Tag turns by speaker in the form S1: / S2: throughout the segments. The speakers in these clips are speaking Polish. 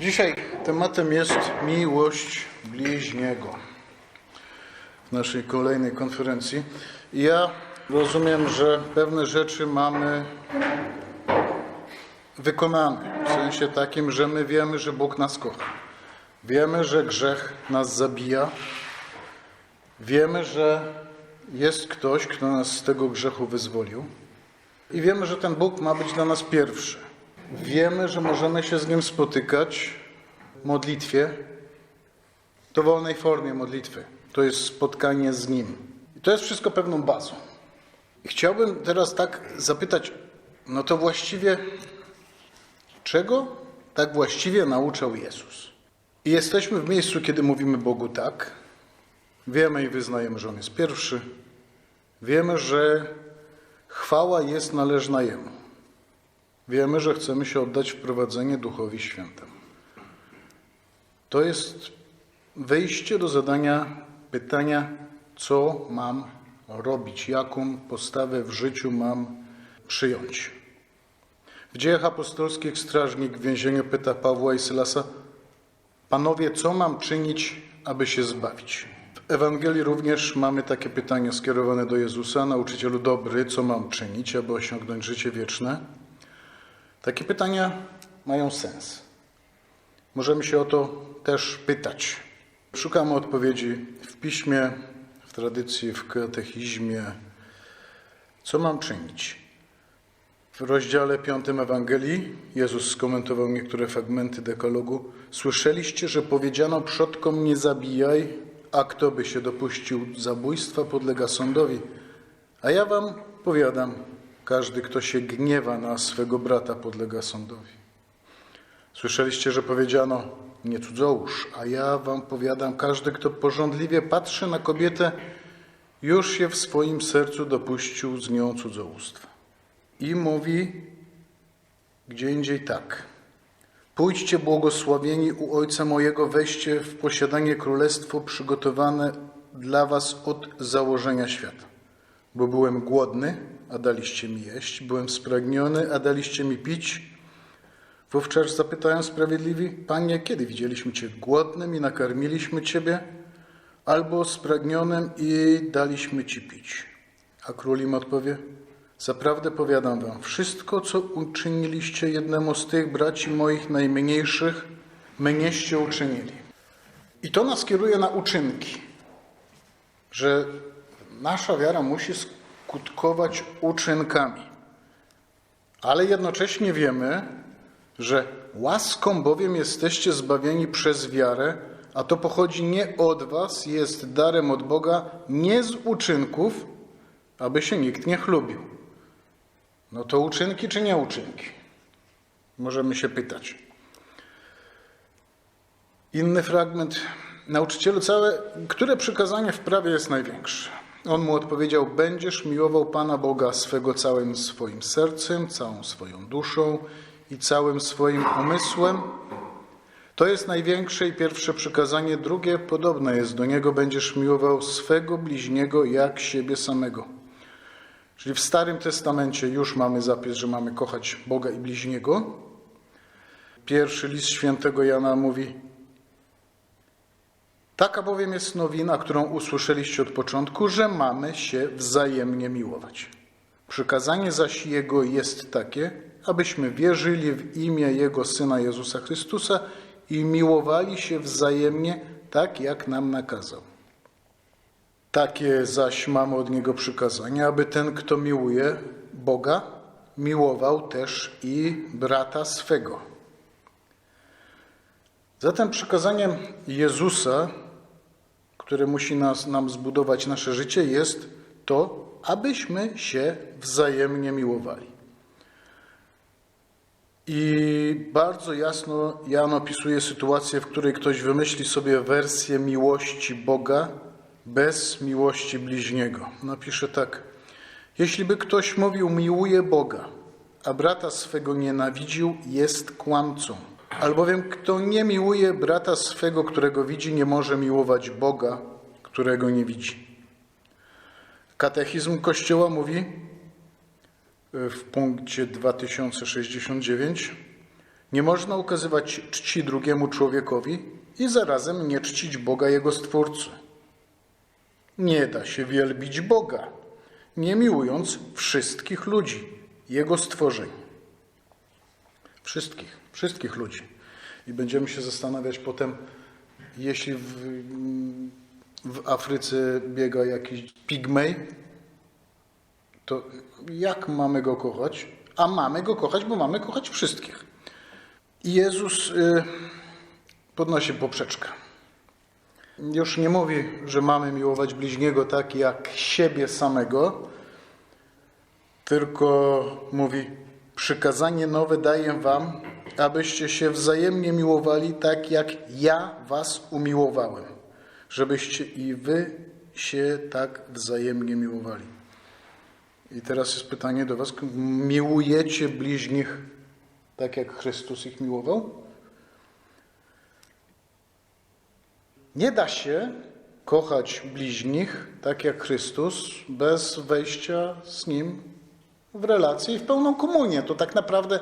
S1: Dzisiaj tematem jest miłość bliźniego w naszej kolejnej konferencji. Ja rozumiem, że pewne rzeczy mamy wykonane, w sensie takim, że my wiemy, że Bóg nas kocha. Wiemy, że grzech nas zabija. Wiemy, że jest ktoś, kto nas z tego grzechu wyzwolił. I wiemy, że ten Bóg ma być dla nas pierwszy. Wiemy, że możemy się z Nim spotykać w modlitwie, w dowolnej formie modlitwy. To jest spotkanie z Nim. I to jest wszystko pewną bazą. I chciałbym teraz tak zapytać, no to właściwie czego tak właściwie nauczał Jezus? I jesteśmy w miejscu, kiedy mówimy Bogu tak. Wiemy i wyznajemy, że On jest pierwszy. Wiemy, że chwała jest należna Jemu. Wiemy, że chcemy się oddać w prowadzenie Duchowi Świętemu. To jest wejście do zadania pytania, co mam robić, jaką postawę w życiu mam przyjąć. W dziejach apostolskich strażnik w więzieniu pyta Pawła i Sylasa, Panowie, co mam czynić, aby się zbawić? W Ewangelii również mamy takie pytanie skierowane do Jezusa, nauczycielu dobry, co mam czynić, aby osiągnąć życie wieczne? Takie pytania mają sens. Możemy się o to też pytać. Szukamy odpowiedzi w piśmie, w tradycji, w katechizmie. Co mam czynić? W rozdziale 5 Ewangelii Jezus skomentował niektóre fragmenty dekalogu. Słyszeliście, że powiedziano przodkom nie zabijaj, a kto by się dopuścił zabójstwa podlega sądowi. A ja wam powiadam, każdy, kto się gniewa na swego brata, podlega sądowi. Słyszeliście, że powiedziano nie cudzołóż, a ja wam powiadam, każdy, kto porządliwie patrzy na kobietę, już się w swoim sercu dopuścił z nią cudzołóstwa. I mówi gdzie indziej tak. Pójdźcie błogosławieni u Ojca mojego, weźcie w posiadanie królestwo przygotowane dla was od założenia świata. Bo byłem głodny, a daliście mi jeść, byłem spragniony, a daliście mi pić. Wówczas zapytają sprawiedliwi, Panie, kiedy widzieliśmy Cię głodnym i nakarmiliśmy Ciebie, albo spragnionym i daliśmy Ci pić? A król im odpowie, Zaprawdę powiadam wam, wszystko, co uczyniliście jednemu z tych braci moich najmniejszych, mnieście uczynili. I to nas kieruje na uczynki, że nasza wiara musi skutkować uczynkami. Ale jednocześnie wiemy, że łaską bowiem jesteście zbawieni przez wiarę, a to pochodzi nie od was, jest darem od Boga, nie z uczynków, aby się nikt nie chlubił. No to uczynki czy nie uczynki? Możemy się pytać. Inny fragment. Nauczycielu, całe, które przykazanie w prawie jest największe? On mu odpowiedział: Będziesz miłował Pana Boga swego całym swoim sercem, całą swoją duszą i całym swoim umysłem. To jest największe i pierwsze przykazanie. Drugie podobne jest do niego: Będziesz miłował swego bliźniego jak siebie samego. Czyli w Starym Testamencie już mamy zapis, że mamy kochać Boga i bliźniego. Pierwszy list świętego Jana mówi: Taka bowiem jest nowina, którą usłyszeliście od początku, że mamy się wzajemnie miłować. Przykazanie zaś Jego jest takie, abyśmy wierzyli w imię Jego Syna Jezusa Chrystusa i miłowali się wzajemnie tak, jak nam nakazał. Takie zaś mamy od Niego przykazanie, aby ten, kto miłuje Boga, miłował też i brata swego. Zatem przykazaniem Jezusa, które musi nas, nam zbudować nasze życie, jest to, abyśmy się wzajemnie miłowali. I bardzo jasno Jan opisuje sytuację, w której ktoś wymyśli sobie wersję miłości Boga bez miłości bliźniego. Napisze tak: Jeśli by ktoś mówił, miłuje Boga, a brata swego nienawidził, jest kłamcą. Albowiem kto nie miłuje brata swego, którego widzi, nie może miłować Boga, którego nie widzi. Katechizm Kościoła mówi w punkcie 2069, Nie można ukazywać czci drugiemu człowiekowi i zarazem nie czcić Boga Jego Stwórcy. Nie da się wielbić Boga, nie miłując wszystkich ludzi, Jego stworzeń. Wszystkich, wszystkich ludzi. I będziemy się zastanawiać potem, jeśli w, w Afryce biega jakiś pigmej, to jak mamy go kochać? A mamy go kochać, bo mamy kochać wszystkich. I Jezus y, podnosi poprzeczkę. Już nie mówi, że mamy miłować bliźniego tak jak siebie samego, tylko mówi: Przykazanie nowe daję wam, abyście się wzajemnie miłowali tak jak ja was umiłowałem, żebyście i wy się tak wzajemnie miłowali. I teraz jest pytanie do Was: miłujecie bliźnich tak, jak Chrystus ich miłował? Nie da się kochać bliźnich tak, jak Chrystus, bez wejścia z Nim w relację i w pełną komunię. To tak naprawdę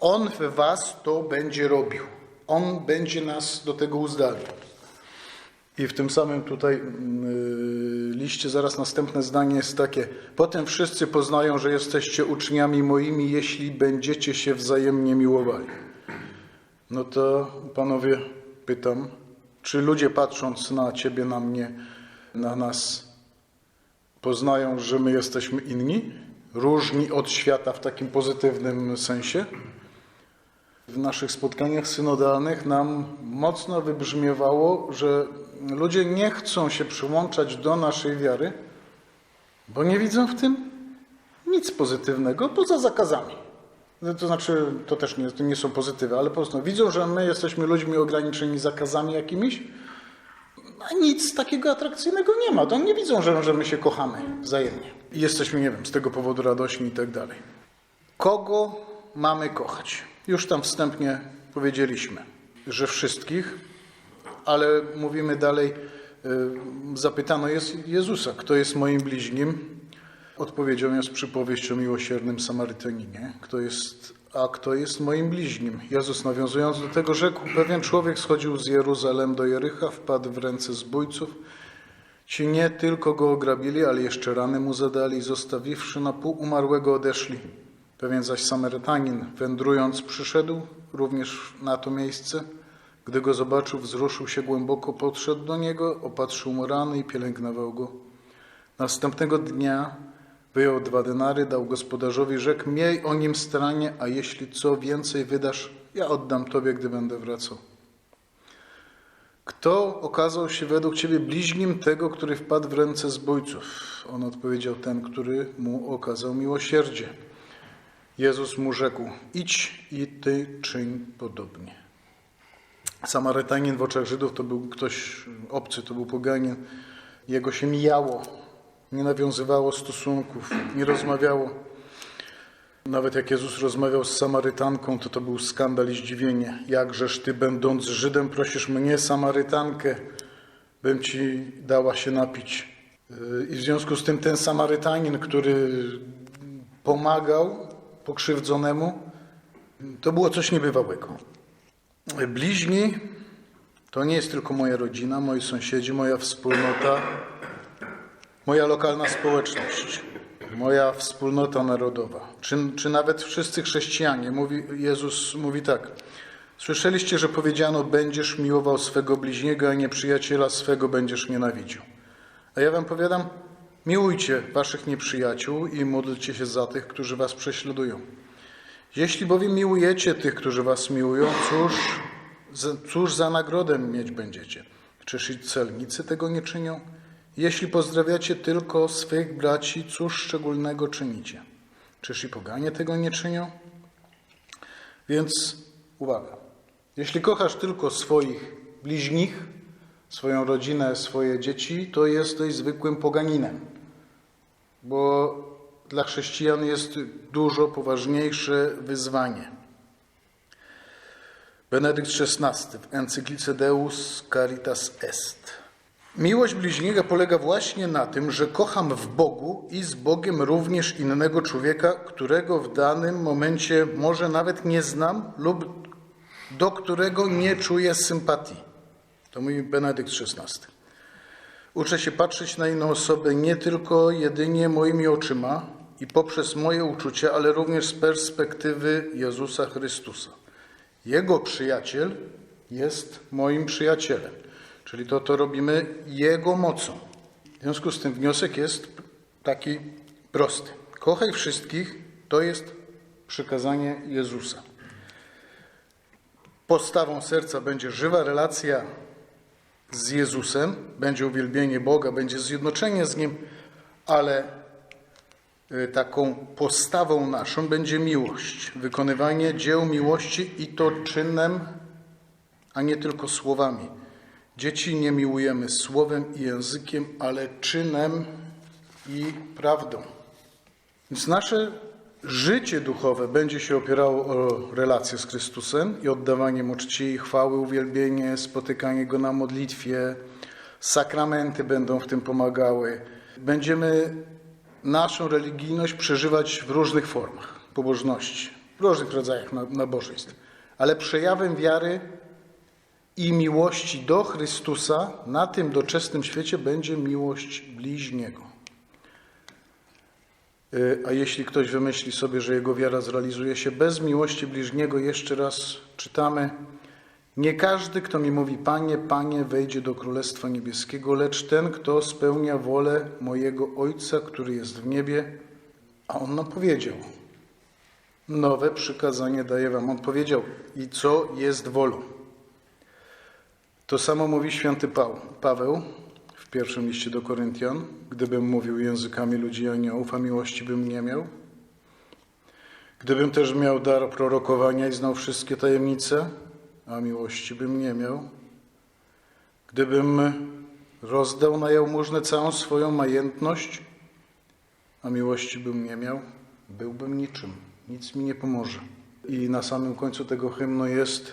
S1: On w Was to będzie robił. On będzie nas do tego uzdalniał. I w tym samym tutaj yy, liście zaraz następne zdanie jest takie. Potem wszyscy poznają, że jesteście uczniami moimi, jeśli będziecie się wzajemnie miłowali. No to panowie pytam, czy ludzie patrząc na ciebie, na mnie, na nas, poznają, że my jesteśmy inni, różni od świata w takim pozytywnym sensie? W naszych spotkaniach synodalnych nam mocno wybrzmiewało, że ludzie nie chcą się przyłączać do naszej wiary, bo nie widzą w tym nic pozytywnego poza zakazami. No, To znaczy, to też nie, to nie są pozytywy, ale po prostu widzą, że my jesteśmy ludźmi ograniczeni zakazami jakimiś, a nic takiego atrakcyjnego nie ma. To nie widzą, że, że my się kochamy wzajemnie. I jesteśmy, nie wiem, z tego powodu radośni i tak dalej. Kogo mamy kochać? Już tam wstępnie powiedzieliśmy, że wszystkich, ale mówimy dalej, y, zapytano jest Jezusa, kto jest moim bliźnim? Odpowiedzią jest przypowieść o miłosiernym Samarytaninie, kto jest, a kto jest moim bliźnim? Jezus nawiązując do tego rzekł, pewien człowiek schodził z Jeruzalem do Jericha, wpadł w ręce zbójców, Ci nie tylko go ograbili, ale jeszcze rany mu zadali, zostawiwszy na pół umarłego odeszli. Pewien zaś Samarytanin, wędrując, przyszedł również na to miejsce. Gdy go zobaczył, wzruszył się głęboko, podszedł do niego, opatrzył mu rany i pielęgnował go. Następnego dnia wyjął dwa denary, dał gospodarzowi, rzekł, miej o nim staranie, a jeśli co więcej wydasz, ja oddam tobie, gdy będę wracał. Kto okazał się według ciebie bliźnim tego, który wpadł w ręce zbójców? On odpowiedział, ten, który mu okazał miłosierdzie. Jezus mu rzekł, idź i ty czyń podobnie. Samarytanin w oczach Żydów to był ktoś obcy, to był poganin. Jego się mijało, nie nawiązywało stosunków, nie rozmawiało. Nawet jak Jezus rozmawiał z Samarytanką, to to był skandal i zdziwienie. Jakżeż ty, będąc Żydem, prosisz mnie, Samarytankę, bym ci dała się napić. I w związku z tym ten Samarytanin, który pomagał pokrzywdzonemu, to było coś niebywałego. Bliźni to nie jest tylko moja rodzina, moi sąsiedzi, moja wspólnota, moja lokalna społeczność, moja wspólnota narodowa, czy, czy nawet wszyscy chrześcijanie. Mówi, Jezus mówi tak. Słyszeliście, że powiedziano, będziesz miłował swego bliźniego, a nieprzyjaciela swego będziesz nienawidził. A ja wam powiadam, miłujcie waszych nieprzyjaciół i módlcie się za tych, którzy was prześladują. Jeśli bowiem miłujecie tych, którzy was miłują, cóż, cóż za nagrodę mieć będziecie? Czyż i celnicy tego nie czynią? Jeśli pozdrawiacie tylko swych braci, cóż szczególnego czynicie? Czyż i poganie tego nie czynią? Więc uwaga. Jeśli kochasz tylko swoich bliźnich, swoją rodzinę, swoje dzieci, to jesteś zwykłym poganinem. Bo dla chrześcijan jest dużo poważniejsze wyzwanie. Benedykt XVI w encyklice Deus Caritas Est. Miłość bliźniego polega właśnie na tym, że kocham w Bogu i z Bogiem również innego człowieka, którego w danym momencie może nawet nie znam lub do którego nie czuję sympatii. To mówi Benedykt XVI. Uczę się patrzeć na inną osobę nie tylko jedynie moimi oczyma i poprzez moje uczucia, ale również z perspektywy Jezusa Chrystusa. Jego przyjaciel jest moim przyjacielem. Czyli to, to robimy Jego mocą. W związku z tym wniosek jest taki prosty. Kochaj wszystkich to jest przykazanie Jezusa. Postawą serca będzie żywa relacja z Jezusem, będzie uwielbienie Boga, będzie zjednoczenie z Nim, ale y, taką postawą naszą będzie miłość, wykonywanie dzieł miłości i to czynem, a nie tylko słowami. Dzieci nie miłujemy słowem i językiem, ale czynem i prawdą. Więc nasze życie duchowe będzie się opierało o relację z Chrystusem i oddawanie Mu czci, chwały, uwielbienie, spotykanie Go na modlitwie. Sakramenty będą w tym pomagały. Będziemy naszą religijność przeżywać w różnych formach pobożności, w różnych rodzajach na- nabożeństw. Ale przejawem wiary i miłości do Chrystusa na tym doczesnym świecie będzie miłość bliźniego. Y, A jeśli ktoś wymyśli sobie, że jego wiara zrealizuje się bez miłości bliźniego, jeszcze raz czytamy: Nie każdy, kto mi mówi, Panie, Panie, wejdzie do Królestwa Niebieskiego, lecz ten, kto spełnia wolę mojego Ojca, który jest w niebie. A on nam powiedział: Nowe przykazanie daję Wam. On powiedział: I co jest wolą? To samo mówi święty Paweł. W pierwszym liście do Koryntian, gdybym mówił językami ludzi i aniołów, a miłości bym nie miał. Gdybym też miał dar prorokowania i znał wszystkie tajemnice, a miłości bym nie miał. Gdybym rozdał na jałmużnę całą swoją majętność, a miłości bym nie miał, byłbym niczym. Nic mi nie pomoże. I na samym końcu tego hymnu jest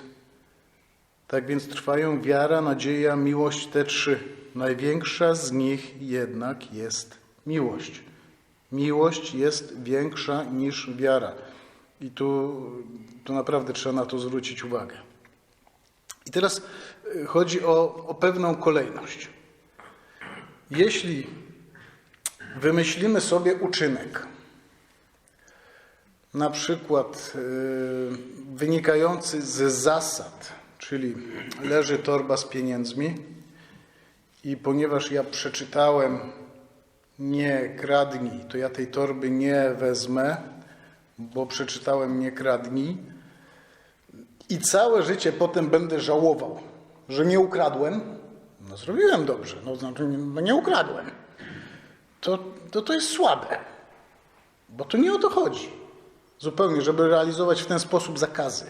S1: tak więc trwają wiara, nadzieja, miłość, te trzy. Największa z nich jednak jest miłość. Miłość jest większa niż wiara. I tu, tu naprawdę trzeba na to zwrócić uwagę. I teraz y, chodzi o, o pewną kolejność. Jeśli wymyślimy sobie uczynek, na przykład y, wynikający z zasad, czyli leży torba z pieniędzmi i ponieważ ja przeczytałem nie kradnij, to ja tej torby nie wezmę, bo przeczytałem nie kradnij i całe życie potem będę żałował, że nie ukradłem. No zrobiłem dobrze, no znaczy nie, no nie ukradłem. To, to to jest słabe, bo to nie o to chodzi. Zupełnie, żeby realizować w ten sposób zakazy.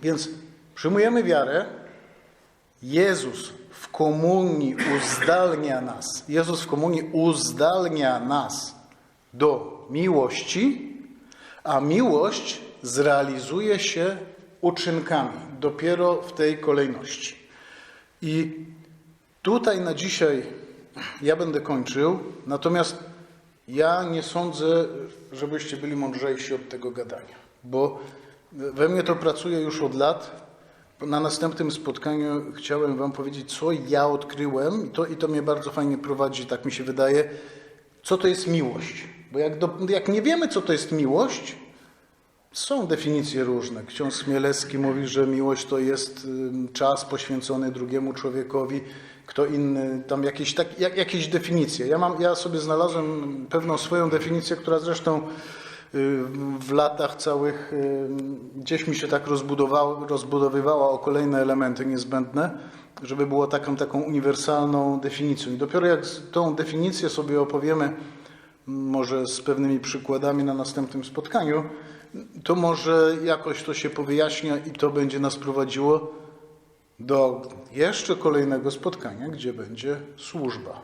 S1: Więc przyjmujemy wiarę. Jezus w komunii uzdalnia nas. Jezus w komunii uzdalnia nas do miłości, a miłość zrealizuje się uczynkami dopiero w tej kolejności. I tutaj na dzisiaj ja będę kończył, natomiast ja nie sądzę, żebyście byli mądrzejsi od tego gadania, bo we mnie to pracuje już od lat. Na następnym spotkaniu chciałem Wam powiedzieć, co ja odkryłem, i to, i to mnie bardzo fajnie prowadzi, tak mi się wydaje, co to jest miłość. Bo jak, do, jak nie wiemy, co to jest miłość, są definicje różne. Ksiądz Chmielewski mówi, że miłość to jest czas poświęcony drugiemu człowiekowi, kto inny, tam jakieś, tak, jak, jakieś definicje. Ja, mam, ja sobie znalazłem pewną swoją definicję, która zresztą w latach całych y, gdzieś mi się tak rozbudowywała o kolejne elementy niezbędne, żeby było taką, taką uniwersalną definicją. I dopiero jak tą definicję sobie opowiemy, może z pewnymi przykładami na następnym spotkaniu, to może jakoś to się powyjaśnia i to będzie nas prowadziło do jeszcze kolejnego spotkania, gdzie będzie służba.